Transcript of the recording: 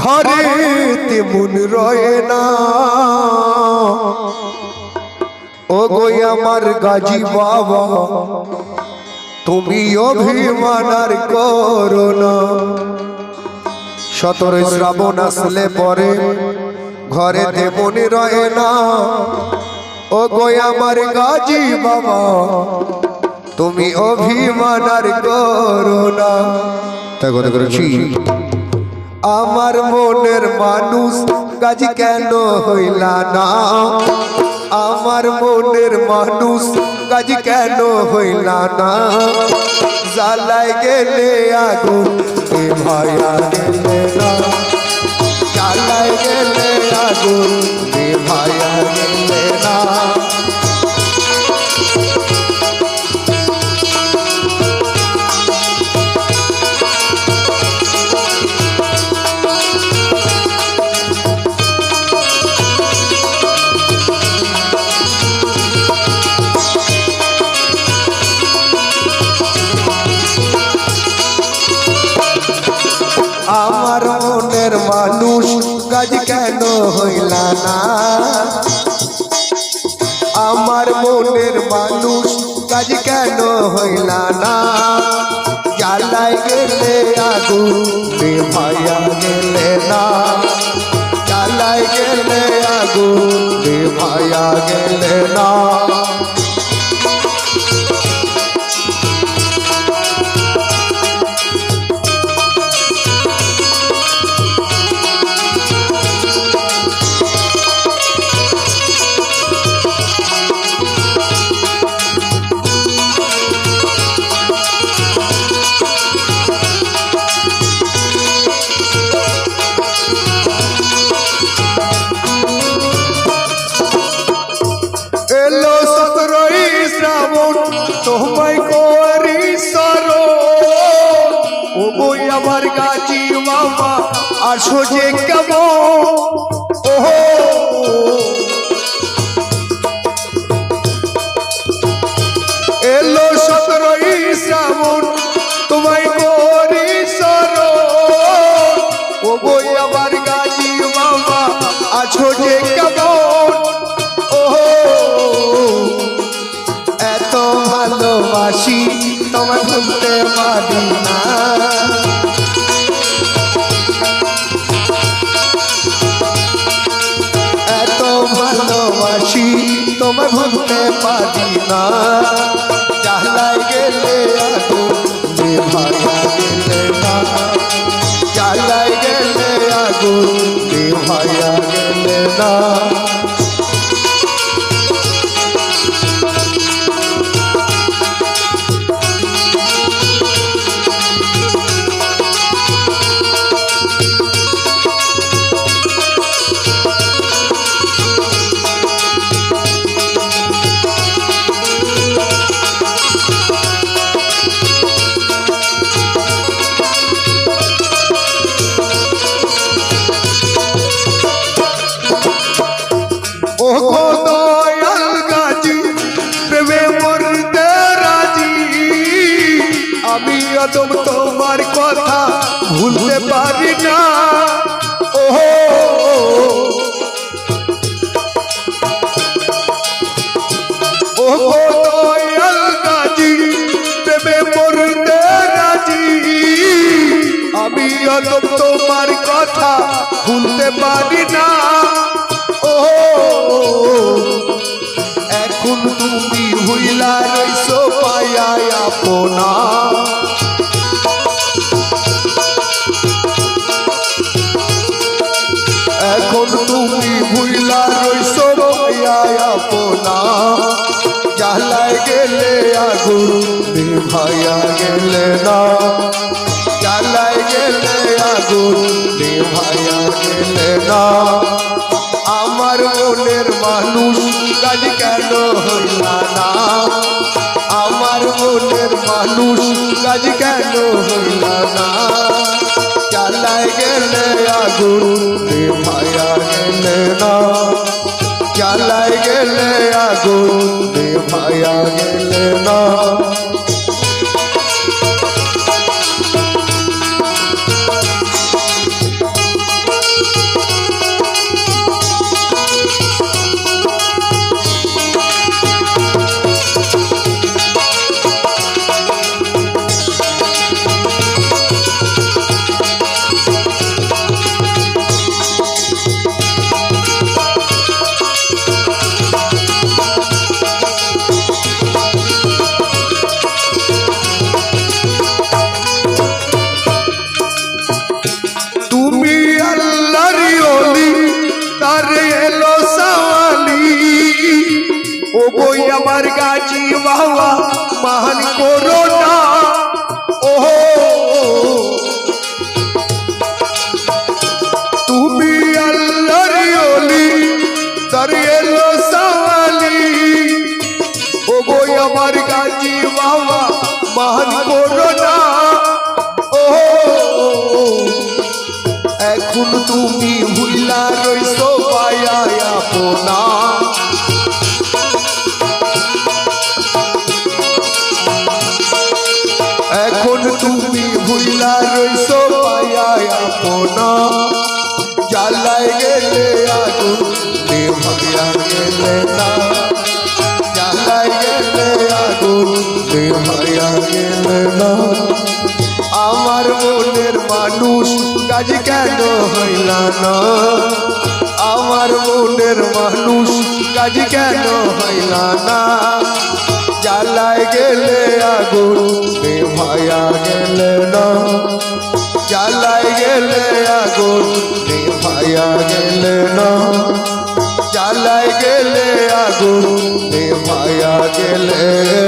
ঘরে তেমন রয়ে না। ও গো আমার গাজী বাবা, তুমি অভিমান আর করো না। সতরে শ্রাবণ আসলে পরে ঘরে তেমন রয়ে না। ও গো আমার গাজী বাবা, তুমি অভিমান আর করো না। তাই কথা করেছি আমার মনের মানুষ কাজ কেন হইলা না? আমার মনের মানুষ কাজ কেন হইলা না? জ্বালাই গেলে আগুন ভায়া গেলে না। জ্বালাই গেলে আগুন ভায়া গেলে না। কেন হইলা না? আমার মনের মানুষ কাজ কেন হইলা না? জ্বালাই গেলে আগুন, মায়া গেলে না। জ্বালাই গেলে আগুন, মায়া গেলে না। আসো যে কেমন? ওহো। এলো সতরই শ্রাবণ, তোমায় করি সর ও বই আমার গাছি মামা আছো যে কেমন? ওহো। এত ভালোবাসি, তোমায় ভুলতে পারি না। ভালোবাসি তোমায় ভুলতে পারি না। চালাই গেলে আগুন ভাইয়া গেলে না। চালাই গেলে আগুন ভাইয়া গেলে না। তোমার কথা ভুলতে পারি না। ও আমি তোমার কথা ভুলতে পারি না। ও এখন তুমি হইলা রইছো পায়া আপনা। জ্বালায় গেলে আগুন ভাইয়া গেলে না জ্বালায় গেলে আগুন ভাইয়া গেলে না আমার মনের মানুষ কাজ কেন হইলা না আমার মনের মানুষ কাজ কেন হইলা না চালায় গেলে আগুন ভাইয়া গেলে না চালায় গেলে আগুন আমার গাছি বাবা মহান হইলা না আমার মনের মানুষ কাজ কেন হইলা না জ্বালায় গেলে আগুন নেভাইয়া গেলে না জ্বালায় গেলে আগুন নেভাইয়া গেলে না জ্বালায় গেলে আগুন নেভাইয়া গেলে না